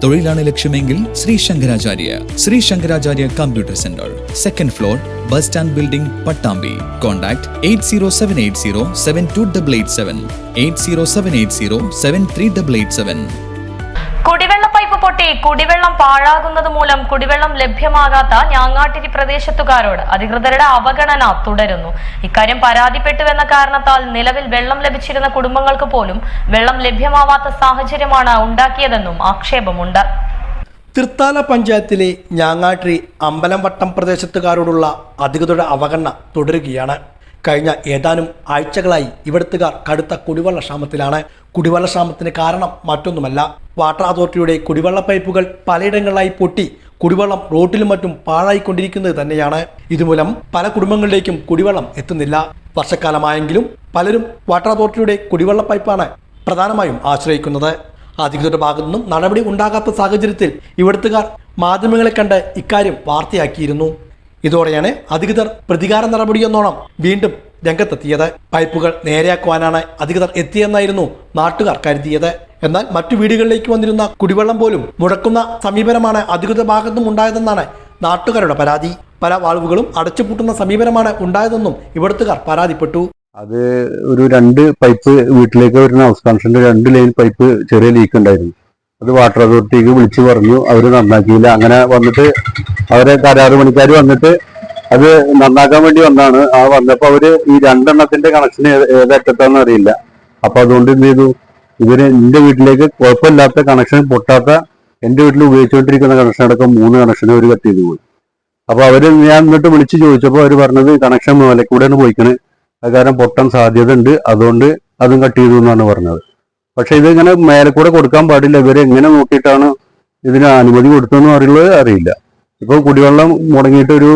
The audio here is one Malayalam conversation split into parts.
തൊഴിലാണ് ലക്ഷ്യമെങ്കിൽ Shri Shankaracharya Shri Shankaracharya computer centre second floor bus stand building Pattambi. Contact eight zero seven eight zero seven two double eight seven eight zero seven eight zero seven three double eight seven കുടിവെള്ള പൈപ്പ് പൊട്ടി. കുടിവെള്ളം പാഴാകുന്നത് മൂലം കുടിവെള്ളം ലഭ്യമാകാത്ത ഞാങ്ങാട്ടിരി പ്രദേശത്തുകാരോട് അധികൃതരുടെ അവഗണന തുടരുന്നു. ഇക്കാര്യം പരാതിപ്പെട്ടുവെന്ന കാരണത്താൽ നിലവിൽ വെള്ളം ലഭിച്ചിരുന്ന കുടുംബങ്ങൾക്ക് പോലും വെള്ളം ലഭ്യമാവാത്ത സാഹചര്യമാണ് ഉണ്ടാക്കിയതെന്നും ആക്ഷേപമുണ്ട്. തൃത്താല പഞ്ചായത്തിലെ ഞാങ്ങാട്ടിരി അമ്പലംവട്ടം പ്രദേശത്തുകാരോടുള്ള അധികൃതരുടെ അവഗണന തുടരുകയാണ്. കഴിഞ്ഞ ഏതാനും ആഴ്ചകളായി ഇവിടുത്തുകാർ കടുത്ത കുടിവെള്ള ക്ഷാമത്തിലാണ്. കുടിവെള്ള ക്ഷാമത്തിന് കാരണം മറ്റൊന്നുമല്ല. വാട്ടർ അതോറിറ്റിയുടെ കുടിവെള്ള പൈപ്പുകൾ പലയിടങ്ങളിലായി പൊട്ടി കുടിവെള്ളം റോട്ടിലും മറ്റും പാഴായിക്കൊണ്ടിരിക്കുന്നത് തന്നെയാണ്. ഇതുമൂലം പല കുടുംബങ്ങളിലേക്കും കുടിവെള്ളം എത്തുന്നില്ല. വർഷക്കാലമായെങ്കിലും പലരും വാട്ടർ അതോറിറ്റിയുടെ കുടിവെള്ള പൈപ്പാണ് പ്രധാനമായും ആശ്രയിക്കുന്നത്. അധികൃതരുടെ ഭാഗത്തു നിന്നും നടപടി ഉണ്ടാകാത്ത സാഹചര്യത്തിൽ ഇവിടുത്തുകാർ മാധ്യമങ്ങളെ കണ്ട് ഇക്കാര്യം വാർത്തയാക്കിയിരുന്നു. ഇതോടെയാണ് അധികൃതർ പ്രതികാര നടപടിയെന്നോണം വീണ്ടും രംഗത്തെത്തിയത്. പൈപ്പുകൾ നേരെയാക്കുവാനാണ് അധികൃതർ എത്തിയെന്നായിരുന്നു നാട്ടുകാർ കരുതിയത്. എന്നാൽ മറ്റു വീടുകളിലേക്ക് വന്നിരുന്ന കുടിവെള്ളം പോലും മുടക്കുന്ന സമീപനമാണ് അധികൃത ഭാഗത്തും ഉണ്ടായതെന്നാണ് നാട്ടുകാരുടെ പരാതി. പല വാൾവുകളും അടച്ചുപൂട്ടുന്ന സമീപനമാണ് ഉണ്ടായതെന്നും ഇവിടുത്തുകാർ പരാതിപ്പെട്ടു. അത് ഒരു രണ്ട് പൈപ്പ് വീട്ടിലേക്ക് വരുന്ന ഹൗസ് രണ്ട് ലൈൻ പൈപ്പ് ചെറിയ ലീക്ക് ഉണ്ടായിരുന്നു. അത് വാട്ടർ അതോറിറ്റിക്ക് വിളിച്ചു പറഞ്ഞു. അവർ നന്നാക്കിയില്ല. അങ്ങനെ വന്നിട്ട് അവരെ കരാറ് പണിക്കാർ വന്നിട്ട് അത് നന്നാക്കാൻ വേണ്ടി വന്നാണ്. ആ വന്നപ്പോൾ അവർ ഈ രണ്ടെണ്ണത്തിന്റെ കണക്ഷൻ ഏതറ്റത്താന്ന് അറിയില്ല. അപ്പൊ അതുകൊണ്ട് എന്ത് ചെയ്തു? ഇവർ എന്റെ വീട്ടിലേക്ക് കുഴപ്പമില്ലാത്ത കണക്ഷൻ പൊട്ടാത്ത എന്റെ വീട്ടിൽ ഉപയോഗിച്ചുകൊണ്ടിരിക്കുന്ന കണക്ഷൻ അടക്കം മൂന്ന് കണക്ഷൻ അവർ കട്ട് ചെയ്തു പോയി. അപ്പൊ അവർ ഞാൻ എന്നിട്ട് വിളിച്ചു ചോദിച്ചപ്പോൾ അവർ പറഞ്ഞത് കണക്ഷൻ മേലക്കൂടെയാണ് പോയിക്കണേ. അത് കാരണം പൊട്ടാൻ സാധ്യത ഉണ്ട് അതുകൊണ്ട് അതും കട്ട് ചെയ്തു എന്നാണ് പറഞ്ഞത്. പക്ഷെ ഇത് ഇങ്ങനെ മേലെ കൂടെ കൊടുക്കാൻ പാടില്ല. ഇവരെ എങ്ങനെ നോക്കിയിട്ടാണ് ഇതിന് അനുമതി കൊടുത്തതെന്ന് പറയുന്നത് അറിയില്ല. ഇപ്പൊ കുടിവെള്ളം മുടങ്ങിയിട്ട് ഒരു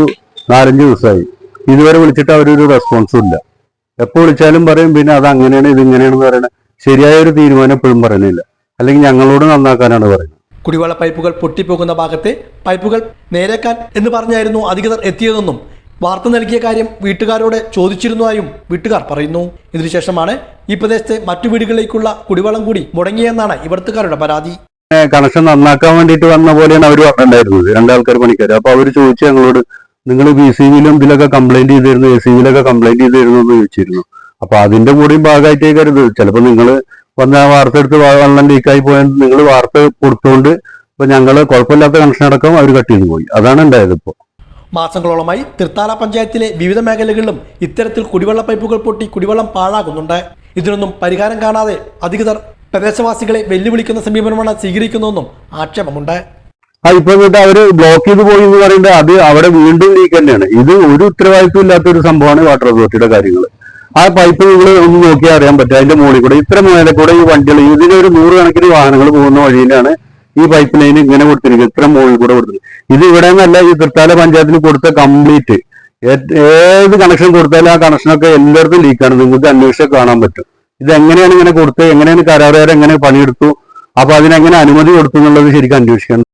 നാലഞ്ച് ദിവസമായി. ഇതുവരെ വിളിച്ചിട്ട് അവരൊരു റെസ്പോൺസും ഇല്ല. എപ്പോൾ വിളിച്ചാലും പറയും പിന്നെ അത് അങ്ങനെയാണ് ഇത് ഇങ്ങനെയാണെന്ന് പറയണത് ശരിയായ ഒരു തീരുമാനം എപ്പോഴും പറയുന്നില്ല അല്ലെങ്കിൽ ഞങ്ങളോട് നന്നാക്കാനാണ് പറയുന്നത്. കുടിവെള്ള പൈപ്പുകൾ പൊട്ടിപ്പോകുന്ന ഭാഗത്തെ പൈപ്പുകൾ നേരേക്കാൻ എന്ന് പറഞ്ഞായിരുന്നു അധികൃതർ എത്തിയതെന്നും വാർത്ത നൽകിയ കാര്യം വീട്ടുകാരോട് ചോദിച്ചിരുന്നതായും വീട്ടുകാർ പറയുന്നു. ഇതിനുശേഷമാണ് ഈ പ്രദേശത്തെ മറ്റു വീടുകളിലേക്കുള്ള കുടിവെള്ളം കൂടി മുടങ്ങിയെന്നാണ് ഇവിടുത്തുകാരുടെ പരാതി. കണക്ഷൻ നന്നാക്കാൻ വേണ്ടിട്ട് വന്ന പോലെയാണ് അവർ പറഞ്ഞിട്ടുണ്ടായിരുന്നത്. രണ്ടാൾക്കാർ പണിക്കാർ അപ്പൊ അവർ ചോദിച്ചു ഞങ്ങളോട് നിങ്ങൾ ബി സി ബിയിലും ഇതിലൊക്കെ കംപ്ലൈന്റ് ചെയ്തിരുന്നു എ സി ബിയിലൊക്കെ കംപ്ലൈന്റ് ചെയ്തിരുന്നു എന്ന് ചോദിച്ചിരുന്നു. അപ്പൊ അതിന്റെ കൂടെയും ഭാഗമായിട്ടേ കരുത് ചിലപ്പോൾ നിങ്ങൾ വന്ന വാർത്ത എടുത്ത് വെള്ളം ലീക്കായി പോയാൽ നിങ്ങൾ വാർത്ത കൊടുത്തോണ്ട് ഇപ്പൊ ഞങ്ങൾ കുഴപ്പമില്ലാത്ത കണക്ഷൻ അടക്കം അവർ കട്ട് ചെയ്തു പോയി. അതാണ് ഉണ്ടായത് ഇപ്പോ. മാസങ്ങളോളമായി തൃത്താല പഞ്ചായത്തിലെ വിവിധ മേഖലകളിലും ഇത്തരത്തിൽ കുടിവെള്ള പൈപ്പുകൾ പൊട്ടി കുടിവെള്ളം പാഴാകുന്നുണ്ട്. ഇതിനൊന്നും പരിഹാരം കാണാതെ അധികൃതർ പ്രദേശവാസികളെ വെല്ലുവിളിക്കുന്ന സമീപനമാണ് സ്വീകരിക്കുന്നതെന്നും ആക്ഷേപമുണ്ട്. ആ ഇപ്പൊ എന്നിട്ട് അവർ ബ്ലോക്ക് ചെയ്ത് പോയി എന്ന് പറയുന്നത് അത് അവിടെ വീണ്ടും ലീക്ക് തന്നെയാണ്. ഇത് ഒരു ഉത്തരവാദിത്വം ഇല്ലാത്ത ഒരു സംഭവമാണ് വാട്ടർ അതോറിറ്റിയുടെ കാര്യങ്ങൾ ആ പൈപ്പ് നിങ്ങൾ ഒന്ന് നോക്കിയാൽ അറിയാൻ പറ്റും. അതിന്റെ മുകളിൽ കൂടെ ഇത്ര മേലെ കൂടെ ഈ വണ്ടികൾ ഇതിനൊരു നൂറുകണക്കിന് വാഹനങ്ങൾ പോകുന്ന വഴിയിലാണ് ഈ പൈപ്പ് ലൈൻ ഇങ്ങനെ കൊടുത്തിരിക്കും ഇത്ര മുകളിൽ കൂടെ കൊടുത്തിരിക്കും ഇത് ഇവിടെ നിന്നല്ല ഈ തൃത്താല പഞ്ചായത്തിന് കൊടുത്ത കംപ്ലീറ്റ് ഏത് കണക്ഷൻ കൊടുത്താലും ആ കണക്ഷനൊക്കെ എല്ലായിടത്തും ലീക്കാണ് നിങ്ങൾക്ക് അന്വേഷിച്ചാൽ കാണാൻ പറ്റും. ഇത് എങ്ങനെയാണ് ഇങ്ങനെ കൊടുത്തത്? എങ്ങനെയാണ് കരാറുകാർ എങ്ങനെ പണിയെടുത്തു? അപ്പൊ അതിനെങ്ങനെ അനുമതി കൊടുത്തു എന്നുള്ളത് ശരിക്കും അന്വേഷിക്കണം.